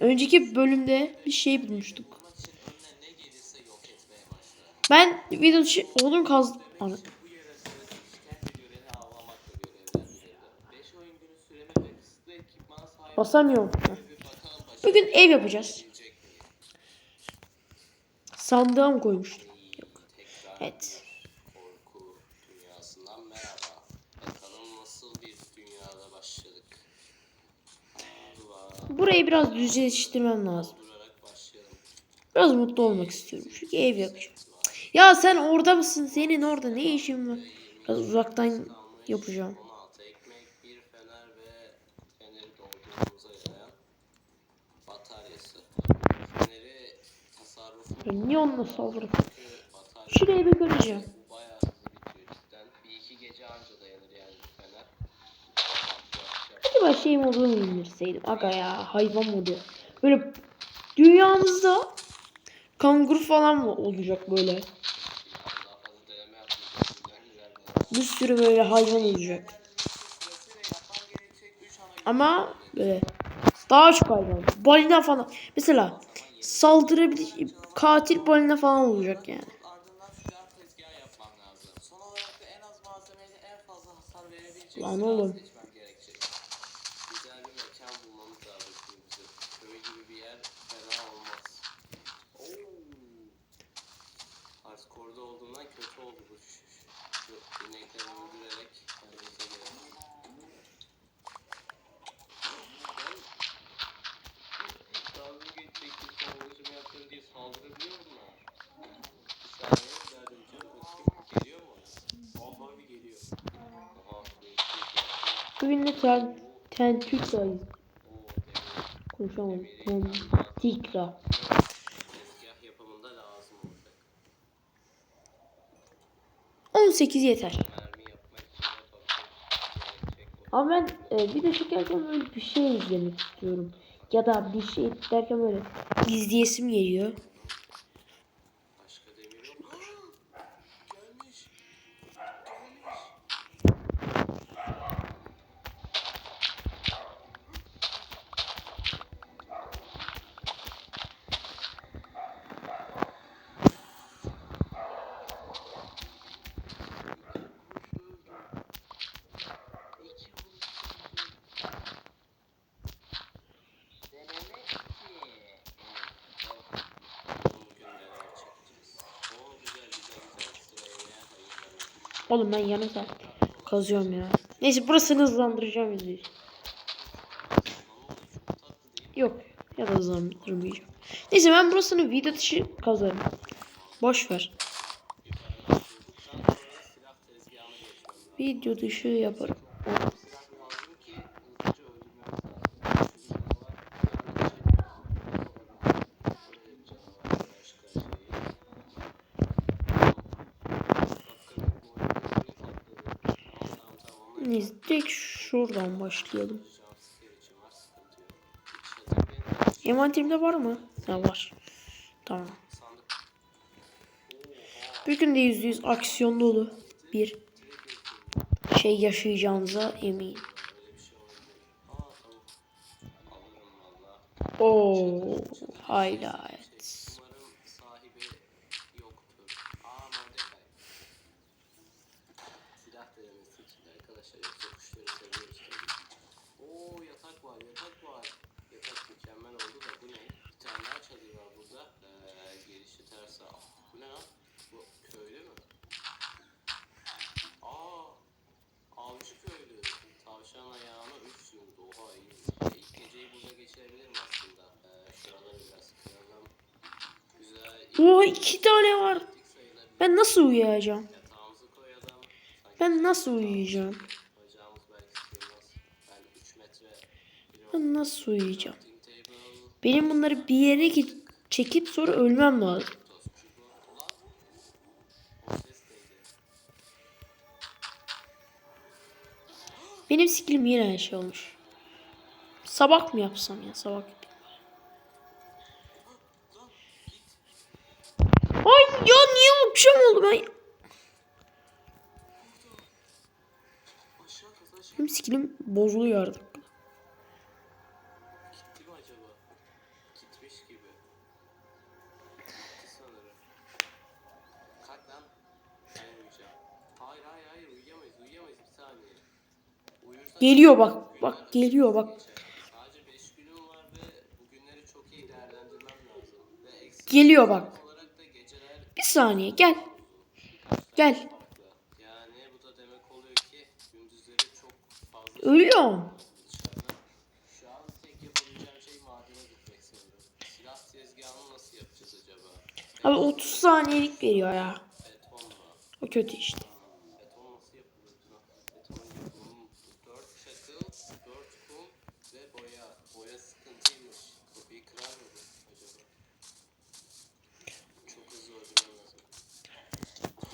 Önceki bölümde bir şey bulmuştuk. Ben video dışı odun kazdım. Basamıyorum. Bugün ev yapacağız. Sandığa mı koymuştum? Yok. Evet. Burayı biraz düzleştirmem lazım. Biraz mutlu olmak istiyorum. Çünkü ev yapacağım. Ya sen orada mısın? Senin orada ne işin var? Biraz uzaktan yapacağım. 16 ekmek, bir fener ve feneri doldurduğumuza yarayan bataryası. Feneri tasarruf Ya niye onunla saldırıp? batarya Şuraya bir göreceğim. bu bayağı hızlı bitiyor cidden. Bir iki gece anca dayanır yani bu fener. Acaba şey modunu mu indirseydim? Aga ya hayvan modu. Böyle dünyamızda kanguru falan mı olacak böyle? Bir sürü böyle hayvan olacak. Ama böyle daha çok hayvan. Balina falan. Mesela saldırabilir katil balina falan olacak yani. Ardından şuan olduğundan kötü oldu bu düşüş. Şu inekleri öldürerek kendimize gelelim. Ben Bugün de ten Türk sayız. Oo Konuşamadım. Tikra. tezgah yapımında lazım olacak. 18 yeter. Ama ben e, bir de çekerken böyle bir şey izlemek istiyorum. Ya da bir şey derken böyle izleyesim geliyor. Oğlum ben yarım kazıyorum ya. Neyse burasını hızlandıracağım yüzde Yok ya da hızlandırmayacağım. Neyse ben burasını video dışı kazarım. Boş ver. Video dışı yaparım. Silah lazım ki hızlıca öldürmemiz lazım. Çünkü canavar böyle bir canavar başka şey. Hakikaten bu oyunda bir patladı. Tamam direkt şuradan başlayalım. Envanterimde var mı? Ha var. Tamam. Bugün de yüzde yüz aksiyon dolu bir şey yaşayacağınıza eminim. Öyle bir şey olabilir. Aa tamam. Alırım valla. Oo, highlight. Umarım sahibi yoktur. Aa Mordecai. Silah denemesi için arkadaşlar yoksa kuşları seviyoruz tabii. Oo yatak var yatak var. Yatak mükemmel oldu da bu ne? Bir tane daha çadır var burada. Ee, gelişi ters sağ. Bu ne lan? Bu köylü mü? Aa avcı köylü. Tavşan ayağına üç yumurta. Oha iyi. İlk geceyi burada geçirebilirim aslında. Ee, şuraları biraz kıralım. Oo iki tane var. Ben nasıl uyuyacağım? Ben nasıl uyuyacağım? Ben 3 metre bir Ben nasıl uyuyacağım? Benim bunları bir yere çekip sonra ölmem lazım. Benim skillim yine her şey olmuş. Sabah mı yapsam ya sabah bir şey mi oldu ben? Benim skillim bozuluyor artık. Geliyor bak. Bak geliyor bak. Geliyor bak saniye gel. Gel. Yani bu da demek oluyor ki gündüzleri çok fazla Ölüyorum. Şu an tek yapabileceğim şey madene gitmek sanırım. Silah tezgahını nasıl yapacağız acaba? Abi 30 saniyelik veriyor ya. Beton mu? O kötü işte.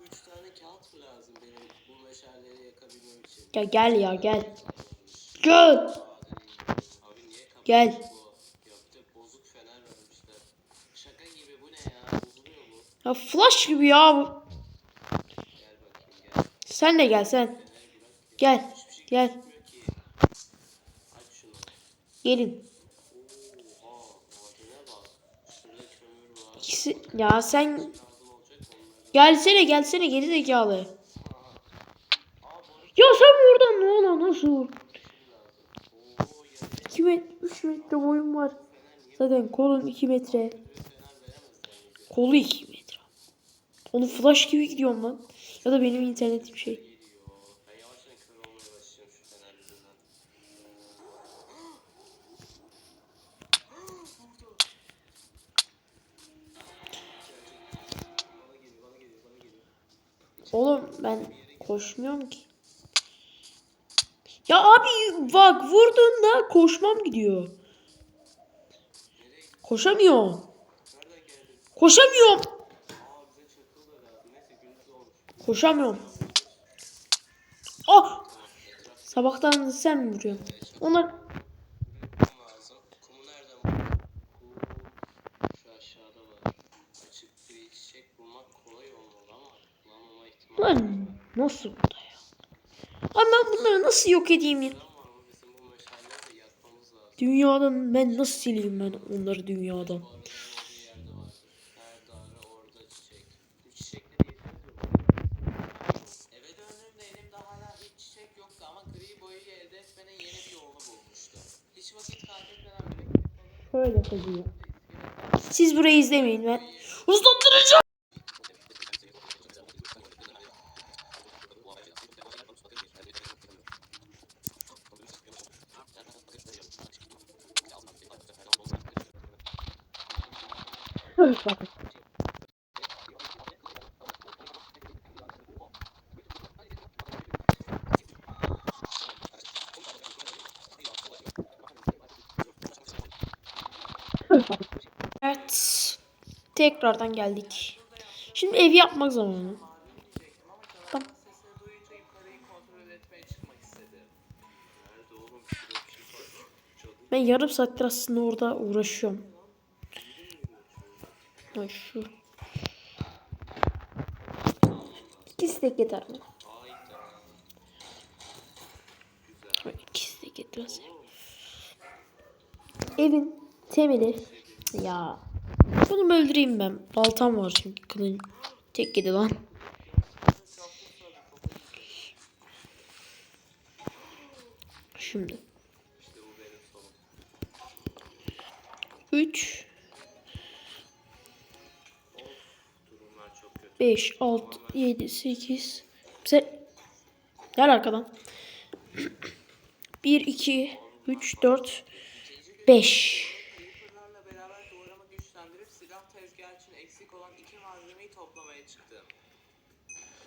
Üç tane kağıt mı lazım benim bu meşaleleri yakabilmem için? Ya gel ya gel. Gel. Abi niye Gel. bu? Ya bir de bozuk fener vermişler. Şaka gibi bu ne ya? Bozuluyor bu. Ya flash gibi ya bu. Gel bakayım gel. Sen de gel sen. Fener bırak. Gel. Gel. Gitmiyor ki. Aç şunu. Gelin. Oha madene bak. Şurada kömür var. İkisi ya sen. gelsene gelsene geri zekalı. Ya sen buradan ne ola nasıl? lazım. Oo yarı 2 metre 3 metre boyum var. Zaten kolun 2 metre. Kolu 2 metre. Onu flash gibi gidiyorum lan. Ya da benim internetim şey. Oğlum ben koşmuyorum ki. Ya abi bak vurduğunda koşmam gidiyor. Koşamıyorum. Koşamıyorum. Da. Koşamıyorum. Oh! Sabahtan sen mi vuruyorsun? Onlar Kum lazım. Kumu nereden buldun? Kum şu aşağıda var. Açık bir çiçek bulmak kolay olmalı ama bulamama ihtimali lan nasıl burada ya? Abi ben bunları nasıl yok edeyim ya? Dünyadan ben nasıl sileyim ben onları dünyadan? Arıların olduğu yerde var. Her daire orada Evet. Tekrardan geldik. Şimdi ev yapmak zamanı. Cadı Ben yarım saattir aslında orada uğraşıyorum. Ay şu. İki stek yeter mi? İki stek yeter. Evin temeli. Ya. Bunu öldüreyim ben. Baltam var çünkü kılın. Tek yedi lan. Şimdi. İşte bu benim sonum. 3, 5, 6, 7, 8. Sen... Gel arkadan. 1, 2, 3, 4, 5. Creeper'larla beraber duvarımı güçlendirip silah tezgahı için eksik olan iki malzemeyi toplamaya çıktım.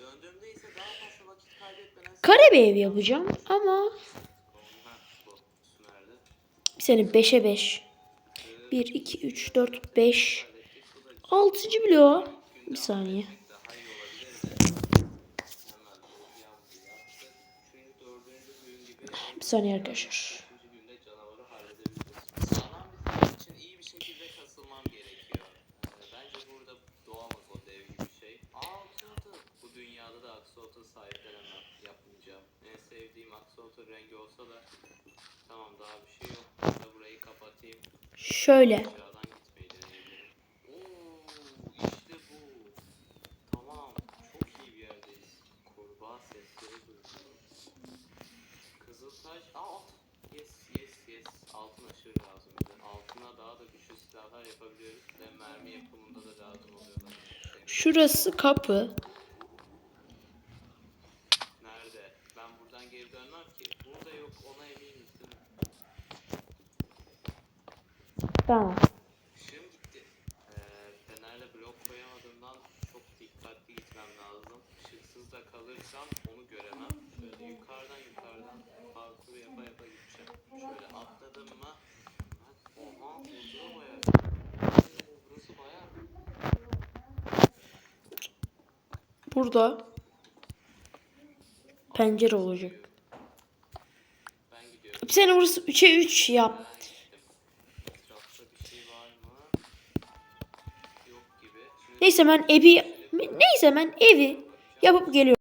Döndüğümde ise daha fazla vakit kaybetmeden... Kare bir ev yapacağım ama senin 5'e 5. 1, 2, 3, 4, 5. Hallettik. Bu da 6. bloğu. Bir saniye. Bir saniye arkadaşlar. Şöyle. Şurası kapı. Nerede? Ben buradan geri dönmem ki. Burada yok ona eminiz değil mi? Tamam. Işığım gitti. Ee, fenerle blok koyamadığımdan çok dikkatli gitmem lazım. Işıksız da kalırsam onu göremem. Şöyle yukarıdan yukarıdan parkur yapa yapa gideceğim. Şöyle atladım mı? Oha burası bayağı. Oo, Burası bayağı. Burada pencere olacak. Seni burası 3'e 3 yap. Neyse ben evi neyse ben evi yapıp geliyorum.